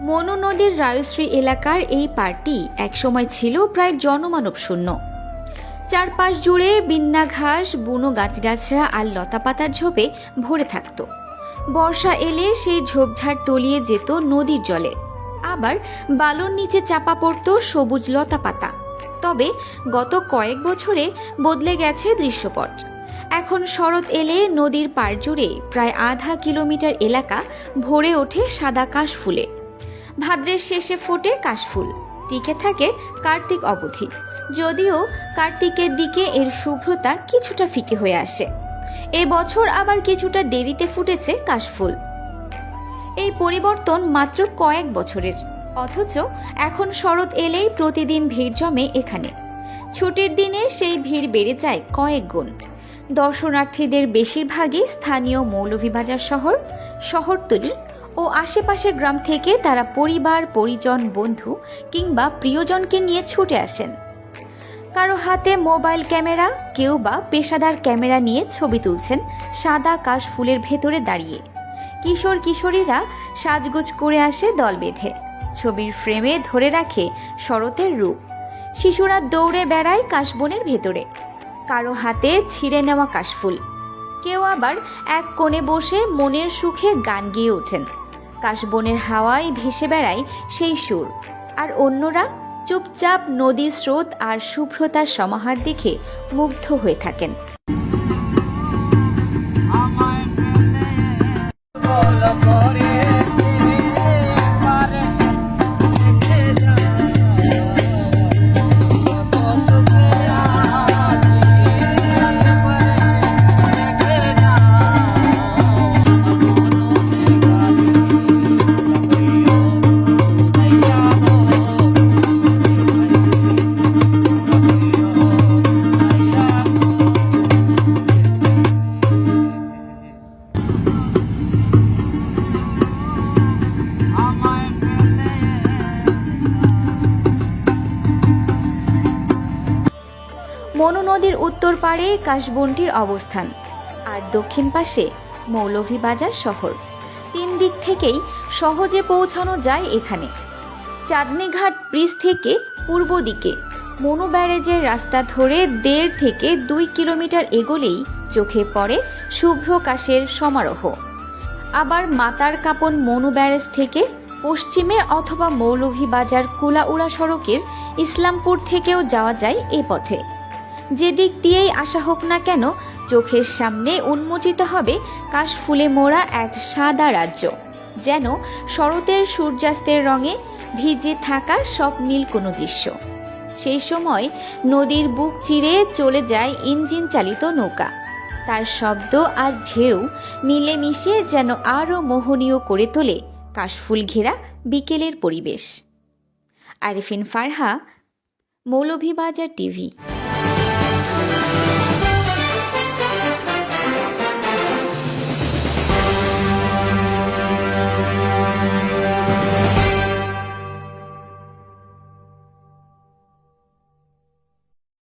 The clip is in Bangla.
মনু নদীর রায়শ্রী এলাকার এই পার্কটি একসময় ছিল প্রায় জনমানব শূন্য। চারপাশ জুড়ে বিন্না ঘাস, বুনো গাছগাছরা আর লতাপাতার ঝোপে ভরে থাকত। বর্ষা এলে সেই ঝোপঝাড় তলিয়ে যেত নদীর জলে। আবার বালুর নিচে চাপা পড়ত সবুজ লতাপাতা। তবে গত কয়েক বছরে বদলে গেছে দৃশ্যপট। এখন শরৎ এলে নদীর পাড় জুড়ে প্রায় আধা কিলোমিটার এলাকা ভরে ওঠে সাদা কাশফুলে। ভাদ্রের শেষে ফোটে কাশফুল। টিকে থাকে কার্তিক অবধি। যদিও কার্তিকের দিকে এর শুভ্রতা কিছুটা ফিকে হয়ে আসে। এ বছর আবার কিছুটা দেরিতে ফুটেছে কাশফুল। এই পরিবর্তন মাত্র কয়েক বছরের। অথচ এখন শরৎ এলেই প্রতিদিন ভিড় জমে এখানে। ছুটির দিনে সেই ভিড় বেড়ে যায় কয়েক গুণ। দর্শনার্থীদের বেশিরভাগই স্থানীয় মৌলভীবাজার শহর, শহরতলি ও আশেপাশের গ্রাম থেকে তারা পরিবার, পরিজন, বন্ধু কিংবা প্রিয়জনকে নিয়ে ছুটে আসেন। কারও হাতে মোবাইল ক্যামেরা, কেউ বা পেশাদার ক্যামেরা নিয়ে ছবি তুলছেন সাদা কাশ ফুলের ভেতরে দাঁড়িয়ে। কিশোর কিশোরীরা সাজগোজ করে আসে দল বেঁধে। ছবির ফ্রেমে ধরে রাখে শরতের রূপ। শিশুরা দৌড়ে বেড়ায় কাশবনের ভেতরে। কারও হাতে ছিঁড়ে নেওয়া কাশফুল কেউ আবার এক কোণে বসে মনের সুখে গান গেয়ে ওঠেন। কাশবনের হাওয়ায় ভেসে বেড়ায় সেই সুর। আর অন্যরা চুপচাপ নদী স্রোত আর শুভ্রতার সমাহার দেখে মুগ্ধ হয়ে থাকেন। মনু নদীর উত্তর পাড়ে কাশবনটির অবস্থান। আর দক্ষিণ পাশে মৌলভীবাজার শহর। তিন দিক থেকেই সহজে পৌঁছানো যায় এখানে। চাঁদনীঘাট ব্রিজ থেকে পূর্ব দিকে মনু ব্যারেজের রাস্তা ধরে দেড় থেকে দুই কিলোমিটার এগোলেই চোখে পড়ে শুভ্র কাশের সমারোহ। আবার মাতার কাপন মনু ব্যারেজ থেকে পশ্চিমে অথবা মৌলভীবাজার কুলাউড়া সড়কের ইসলামপুর থেকেও যাওয়া যায় এ পথে। যেদিক দিয়েই আসা হোক না কেন, চোখের সামনে উন্মোচিত হবে কাশফুলে মোড়া এক সাদা রাজ্য, যেন শরতের সূর্যাস্তের রঙে ভিজে থাকা সব নীল কোনো দৃশ্য। সেই সময় নদীর বুক চিরে চলে যায় ইঞ্জিন চালিত নৌকা। তার শব্দ আর ঢেউ মিলেমিশে যেন আরও মোহনীয় করে তোলে কাশফুল ঘেরা বিকেলের পরিবেশ। আরিফিন ফারহা, মৌলভীবাজার টিভি।